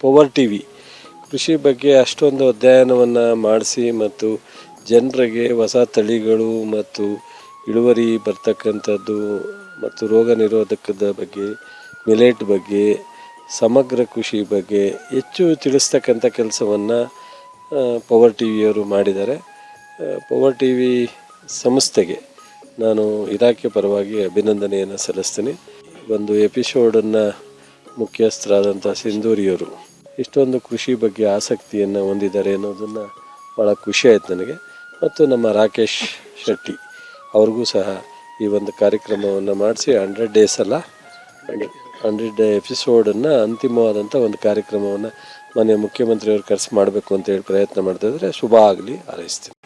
Power T V ಕೃಷಿ ಬಗ್ಗೆ ಅಷ್ಟೊಂದು ಅಧ್ಯಯನವನ್ನು ಮಾಡಿಸಿ ಮತ್ತು ಜನರಿಗೆ ಹೊಸ ತಳಿಗಳು ಮತ್ತು ಇಳುವರಿ ಬರ್ತಕ್ಕಂಥದ್ದು ಮತ್ತು ರೋಗ ನಿರೋಧಕದ ಬಗ್ಗೆ, ಮಿಲೆಟ್ ಬಗ್ಗೆ, ಸಮಗ್ರ ಕೃಷಿ ಬಗ್ಗೆ ಹೆಚ್ಚು ತಿಳಿಸ್ತಕ್ಕಂಥ ಕೆಲಸವನ್ನು ಪವರ್ ಟಿ ವಿಯವರು ಮಾಡಿದ್ದಾರೆ ಪವರ್ ಟಿ ವಿ ಸಂಸ್ಥೆಗೆ ನಾನು ಇಲಾಖೆ ಪರವಾಗಿ ಅಭಿನಂದನೆಯನ್ನು ಸಲ್ಲಿಸ್ತೀನಿ. ಒಂದು ಎಪಿಸೋಡನ್ನು ಮುಖ್ಯಸ್ಥರಾದಂಥ ಸಿಂಧೂರಿಯವರು ಇಷ್ಟೊಂದು ಕೃಷಿ ಬಗ್ಗೆ ಆಸಕ್ತಿಯನ್ನು ಹೊಂದಿದ್ದಾರೆ ಅನ್ನೋದನ್ನು ಭಾಳ ಖುಷಿ ಆಯ್ತು ನನಗೆ. ಮತ್ತು ನಮ್ಮ ರಾಕೇಶ್ ಶೆಟ್ಟಿ ಅವ್ರಿಗೂ ಸಹ ಈ ಒಂದು ಕಾರ್ಯಕ್ರಮವನ್ನು ಮಾಡಿಸಿ ಹಂಡ್ರೆಡ್ ಡೇಸ್ ಅಲ್ಲ, ಹಂಡ್ರೆಡ್ ಎಪಿಸೋಡನ್ನು ಅಂತಿಮವಾದಂಥ ಒಂದು ಕಾರ್ಯಕ್ರಮವನ್ನು ಮನೆ ಮುಖ್ಯಮಂತ್ರಿಯವರು ಕರೆಸಿ ಮಾಡಬೇಕು ಅಂತೇಳಿ ಪ್ರಯತ್ನ ಮಾಡ್ತಾಯಿದ್ರೆ ಶುಭ ಆಗಲಿ, ಹಾರೈಸ್ತೀನಿ.